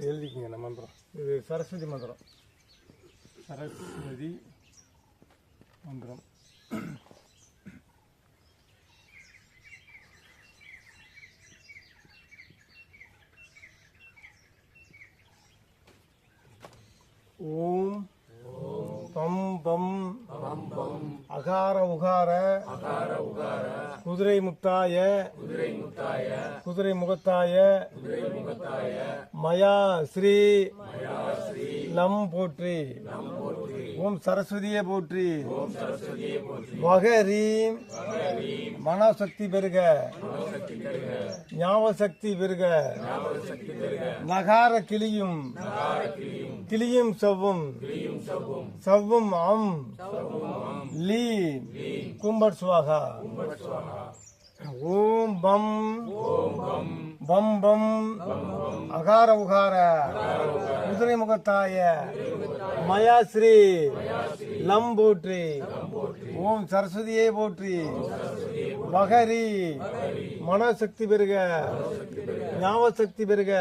எழுதிக்கங்க இந்த மந்திரம். இது சரஸ்வதி மந்திரம். சரஸ்வதி மந்திரம். ஓம் பம் பம் அகார உகார குதிரை முத்தாய குதிரை முகத்தாய மயா ஸ்ரீ லம் போற்றி. ஓம் சரஸ்வதியே போற்றி. வகரீம். மனசக்தி பெருக. ஞாபக சக்தி பெருக. நகார கிளியும். கிளியும். செவ்வும். செவ்வும். அம் லீ கும்பட் சுவாகா. ஓம் பம். பம் பம் அகார உகார குதிரை முகத்தாய மயாஸ்ரீ லம் போற்றி. ஓம் சரஸ்வதியே போற்றி. மகரி மனசக்தி பெருக. ஞாபக சக்தி பெருக.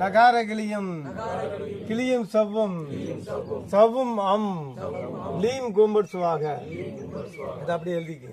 நகார கிளியம் கிளியும் சவ்வும். சவ்வும் அம். லீம் கும்பட் சுவாக. இதை அப்படியே எழுதிக்க